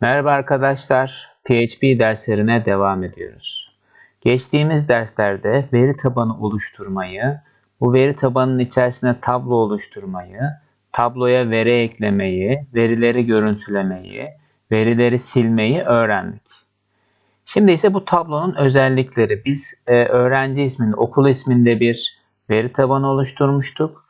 Merhaba arkadaşlar, PHP derslerine devam ediyoruz. Geçtiğimiz derslerde veri tabanı oluşturmayı, bu veri tabanının içerisine tablo oluşturmayı, tabloya veri eklemeyi, verileri görüntülemeyi, verileri silmeyi öğrendik. Şimdi ise bu tablonun özellikleri. Biz e, öğrenci isminde, okul isminde bir veri tabanı oluşturmuştuk.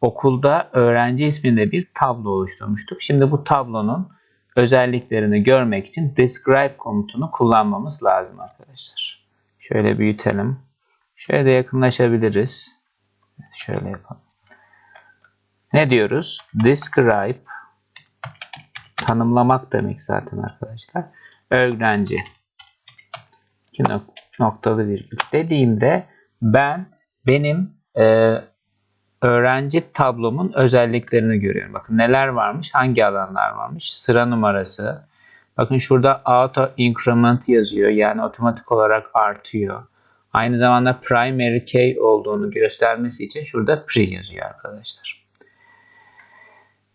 Okulda öğrenci isminde bir tablo oluşturmuştuk. Şimdi bu tablonun özelliklerini görmek için describe komutunu kullanmamız lazım arkadaşlar. Şöyle büyütelim. Şöyle de yakınlaşabiliriz. Şöyle yapalım. Ne diyoruz? Describe tanımlamak demek zaten arkadaşlar. Öğrenci iki noktalı virgül dediğimde ben benim e, öğrenci tablomun özelliklerini görüyorum. Bakın neler varmış, hangi alanlar varmış, sıra numarası. Bakın şurada auto increment yazıyor. Yani otomatik olarak artıyor. Aynı zamanda primary key olduğunu göstermesi için şurada pre yazıyor arkadaşlar.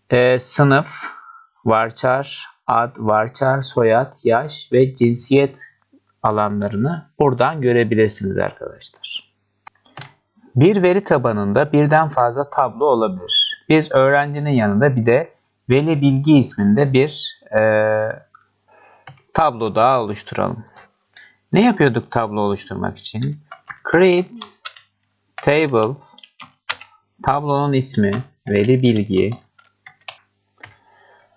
Ee, sınıf, varchar, ad, varchar, soyad, yaş ve cinsiyet alanlarını buradan görebilirsiniz arkadaşlar. Bir veri tabanında birden fazla tablo olabilir. Biz öğrencinin yanında bir de veli bilgi isminde bir e, tablo daha oluşturalım. Ne yapıyorduk tablo oluşturmak için? Create table tablonun ismi veli bilgi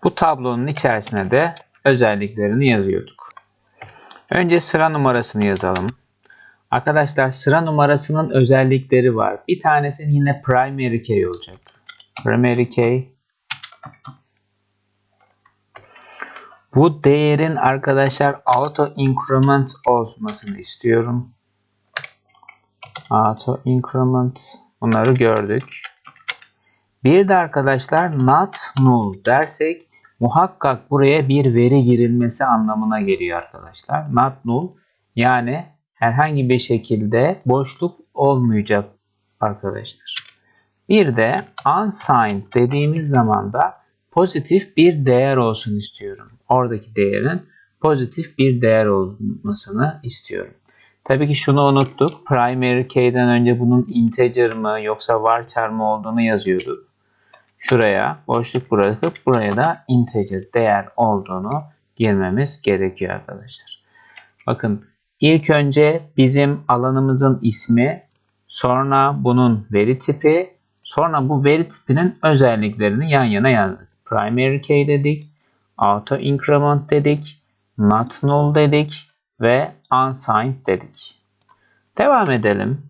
bu tablonun içerisine de özelliklerini yazıyorduk. Önce sıra numarasını yazalım. Arkadaşlar sıra numarasının özellikleri var. Bir tanesi yine primary key olacak. Primary key. Bu değerin arkadaşlar auto increment olmasını istiyorum. Auto increment. Bunları gördük. Bir de arkadaşlar not null dersek muhakkak buraya bir veri girilmesi anlamına geliyor arkadaşlar. Not null yani herhangi bir şekilde boşluk olmayacak arkadaşlar. Bir de unsigned dediğimiz zaman da pozitif bir değer olsun istiyorum. Oradaki değerin pozitif bir değer olmasını istiyorum. Tabii ki şunu unuttuk. Primary key'den önce bunun integer mı yoksa varchar mı olduğunu yazıyorduk. Şuraya boşluk bırakıp buraya da integer değer olduğunu girmemiz gerekiyor arkadaşlar. Bakın İlk önce bizim alanımızın ismi, sonra bunun veri tipi, sonra bu veri tipinin özelliklerini yan yana yazdık. Primary key dedik, auto increment dedik, not null dedik ve unsigned dedik. Devam edelim.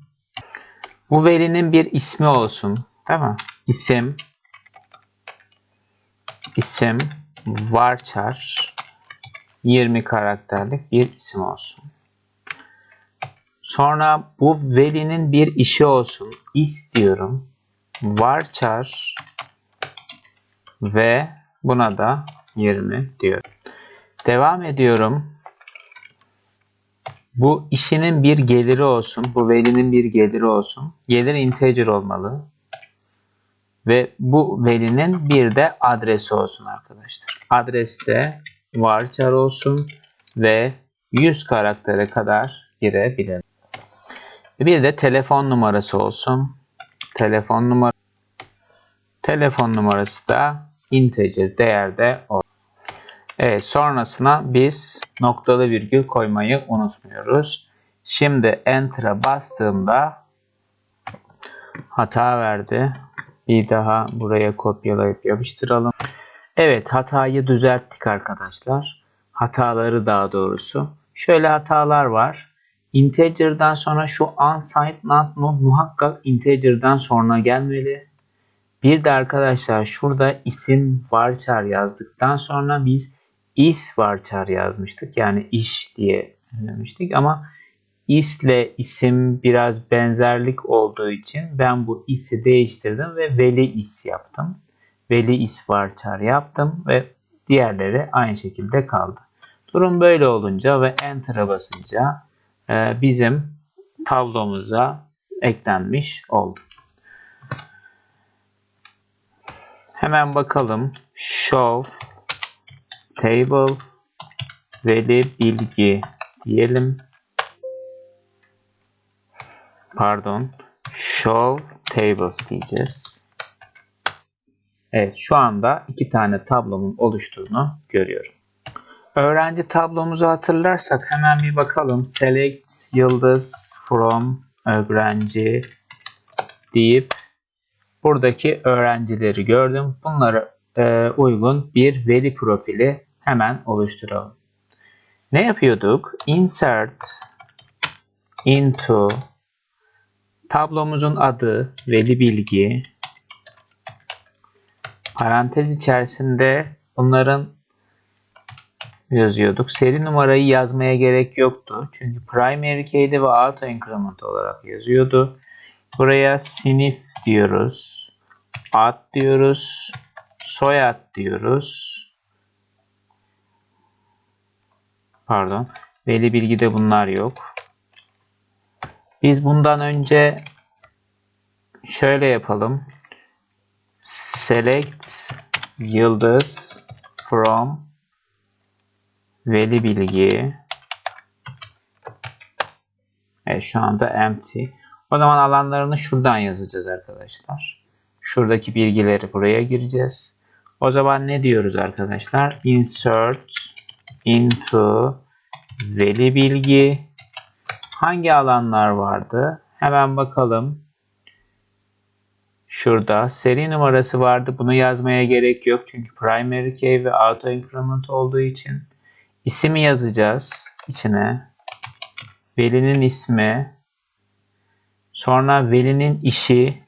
Bu verinin bir ismi olsun. Mi? İsim isim varchar 20 karakterlik bir isim olsun. Sonra bu velinin bir işi olsun istiyorum. Varchar ve buna da 20 diyorum. Devam ediyorum. Bu işinin bir geliri olsun. Bu velinin bir geliri olsun. Gelir integer olmalı. Ve bu velinin bir de adresi olsun arkadaşlar. Adreste varchar olsun ve 100 karaktere kadar girebilir. Bir de telefon numarası olsun. Telefon numara telefon numarası da integer değerde olsun. Evet sonrasına biz noktalı virgül koymayı unutmuyoruz. Şimdi enter'a bastığımda hata verdi. Bir daha buraya kopyalayıp yapıştıralım. Evet hatayı düzelttik arkadaşlar. Hataları daha doğrusu. Şöyle hatalar var. Integer'dan sonra şu unsigned not null muhakkak integer'dan sonra gelmeli. Bir de arkadaşlar şurada isim varchar yazdıktan sonra biz is varchar yazmıştık. Yani iş diye demiştik ama isle isim biraz benzerlik olduğu için ben bu is'i değiştirdim ve veli is yaptım. Veli is varchar yaptım ve diğerleri aynı şekilde kaldı. Durum böyle olunca ve enter'a basınca bizim tablomuza eklenmiş oldu. Hemen bakalım. Show table veli bilgi diyelim. Pardon. Show tables diyeceğiz. Evet şu anda iki tane tablomun oluştuğunu görüyorum. Öğrenci tablomuzu hatırlarsak hemen bir bakalım. Select yıldız from öğrenci deyip buradaki öğrencileri gördüm. Bunlara e, uygun bir veli profili hemen oluşturalım. Ne yapıyorduk? Insert into tablomuzun adı veli bilgi parantez içerisinde bunların yazıyorduk. Seri numarayı yazmaya gerek yoktu. Çünkü primary key'de ve auto increment olarak yazıyordu. Buraya sinif diyoruz. Ad diyoruz. Soyad diyoruz. Pardon. Veli bilgide bunlar yok. Biz bundan önce şöyle yapalım. Select yıldız from veli bilgi. Evet şu anda empty. O zaman alanlarını şuradan yazacağız arkadaşlar. Şuradaki bilgileri buraya gireceğiz. O zaman ne diyoruz arkadaşlar? Insert into veli bilgi. Hangi alanlar vardı? Hemen bakalım. Şurada seri numarası vardı. Bunu yazmaya gerek yok. Çünkü primary key ve auto increment olduğu için ismi yazacağız içine. Velinin ismi. Sonra velinin işi.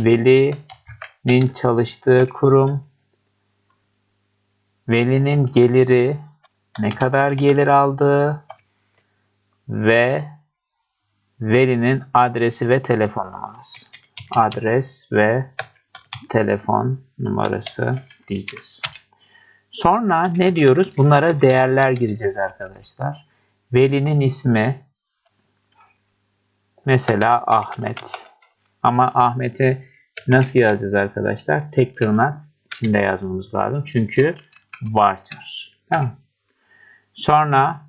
Velinin çalıştığı kurum. Velinin geliri. Ne kadar gelir aldığı. Ve velinin adresi ve telefon numarası adres ve telefon numarası diyeceğiz. Sonra ne diyoruz? Bunlara değerler gireceğiz arkadaşlar. Velinin ismi mesela Ahmet. Ama Ahmet'i nasıl yazacağız arkadaşlar? Tek tırnak içinde yazmamız lazım. Çünkü varchar. Tamam. Sonra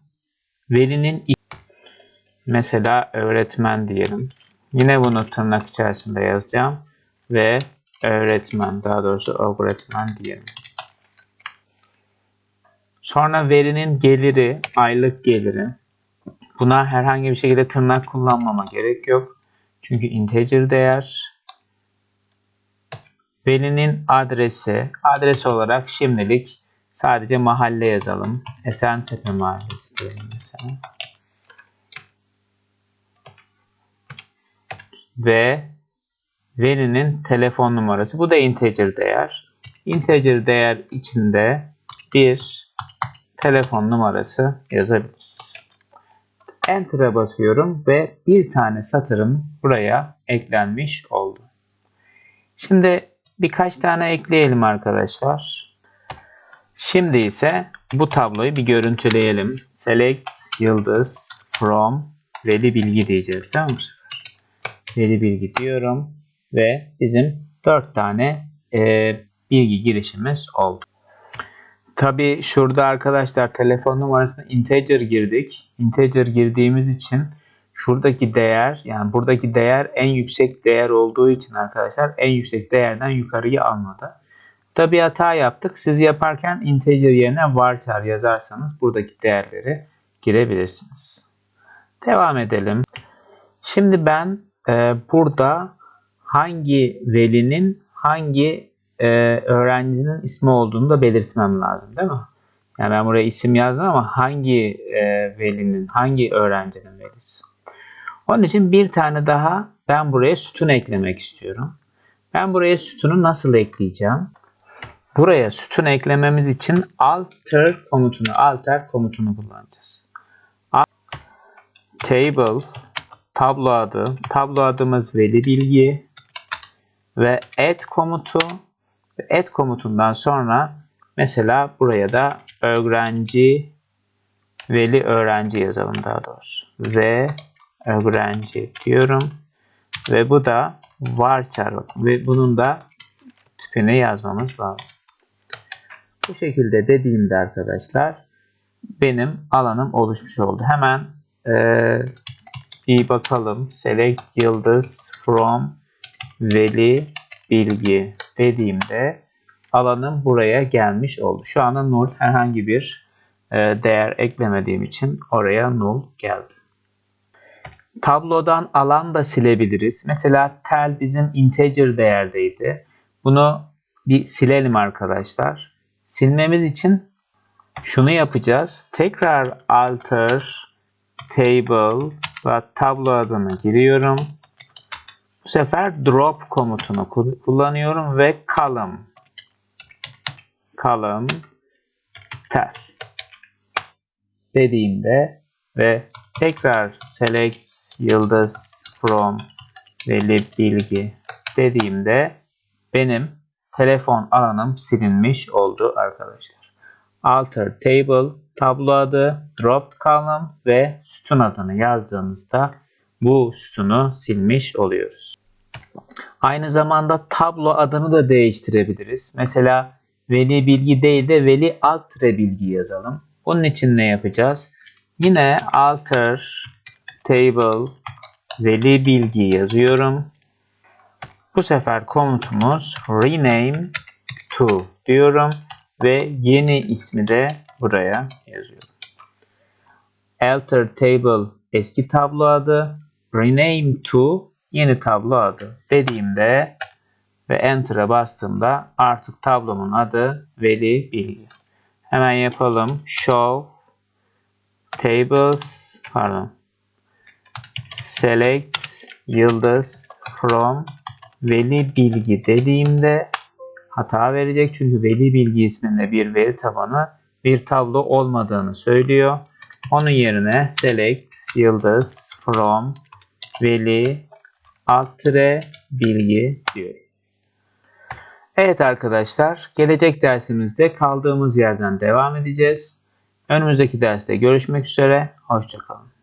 velinin mesela öğretmen diyelim. Yine bunu tırnak içerisinde yazacağım. Ve öğretmen, daha doğrusu öğretmen diyelim. Sonra verinin geliri, aylık geliri. Buna herhangi bir şekilde tırnak kullanmama gerek yok. Çünkü integer değer. Verinin adresi. Adres olarak şimdilik sadece mahalle yazalım. Esentepe Mahallesi diyelim mesela. ve verinin telefon numarası. Bu da integer değer. Integer değer içinde bir telefon numarası yazabiliriz. Enter'a basıyorum ve bir tane satırım buraya eklenmiş oldu. Şimdi birkaç tane ekleyelim arkadaşlar. Şimdi ise bu tabloyu bir görüntüleyelim. Select yıldız from veli bilgi diyeceğiz tamam mı? veri bilgi diyorum ve bizim 4 tane e, bilgi girişimiz oldu. Tabi şurada arkadaşlar telefon numarasını integer girdik. Integer girdiğimiz için şuradaki değer yani buradaki değer en yüksek değer olduğu için arkadaşlar en yüksek değerden yukarıyı almadı. Tabi hata yaptık. Siz yaparken integer yerine varchar yazarsanız buradaki değerleri girebilirsiniz. Devam edelim. Şimdi ben e, burada hangi velinin hangi e, öğrencinin ismi olduğunu da belirtmem lazım değil mi? Yani ben buraya isim yazdım ama hangi e, velinin, hangi öğrencinin velisi? Onun için bir tane daha ben buraya sütun eklemek istiyorum. Ben buraya sütunu nasıl ekleyeceğim? Buraya sütun eklememiz için alter komutunu, alter komutunu kullanacağız. Table tablo adı. Tablo adımız veli bilgi ve add komutu. Add komutundan sonra mesela buraya da öğrenci veli öğrenci yazalım daha doğrusu. Ve öğrenci diyorum. Ve bu da varchar ve bunun da tipini yazmamız lazım. Bu şekilde dediğimde arkadaşlar benim alanım oluşmuş oldu. Hemen e, bir bakalım. Select yıldız from veli bilgi dediğimde alanım buraya gelmiş oldu. Şu anda null herhangi bir e, değer eklemediğim için oraya null geldi. Tablodan alan da silebiliriz. Mesela tel bizim integer değerdeydi. Bunu bir silelim arkadaşlar. Silmemiz için şunu yapacağız. Tekrar alter table ve tablo adını giriyorum. Bu sefer drop komutunu kullanıyorum ve column column tel dediğimde ve tekrar select yıldız from veli bilgi dediğimde benim telefon alanım silinmiş oldu arkadaşlar. Alter table tablo adı, dropped column ve sütun adını yazdığımızda bu sütunu silmiş oluyoruz. Aynı zamanda tablo adını da değiştirebiliriz. Mesela veli bilgi değil de veli alt bilgi yazalım. Bunun için ne yapacağız? Yine alter table veli bilgi yazıyorum. Bu sefer komutumuz rename to diyorum ve yeni ismi de buraya yazıyorum. Alter table eski tablo adı, rename to yeni tablo adı dediğimde ve Enter'a bastığımda artık tablomun adı veli bilgi. Hemen yapalım. Show tables pardon select yıldız from veli bilgi dediğimde hata verecek. Çünkü veli bilgi isminde bir veri tabanı bir tablo olmadığını söylüyor. Onun yerine select yıldız from veli alt bilgi diyor. Evet arkadaşlar, gelecek dersimizde kaldığımız yerden devam edeceğiz. Önümüzdeki derste görüşmek üzere, hoşçakalın.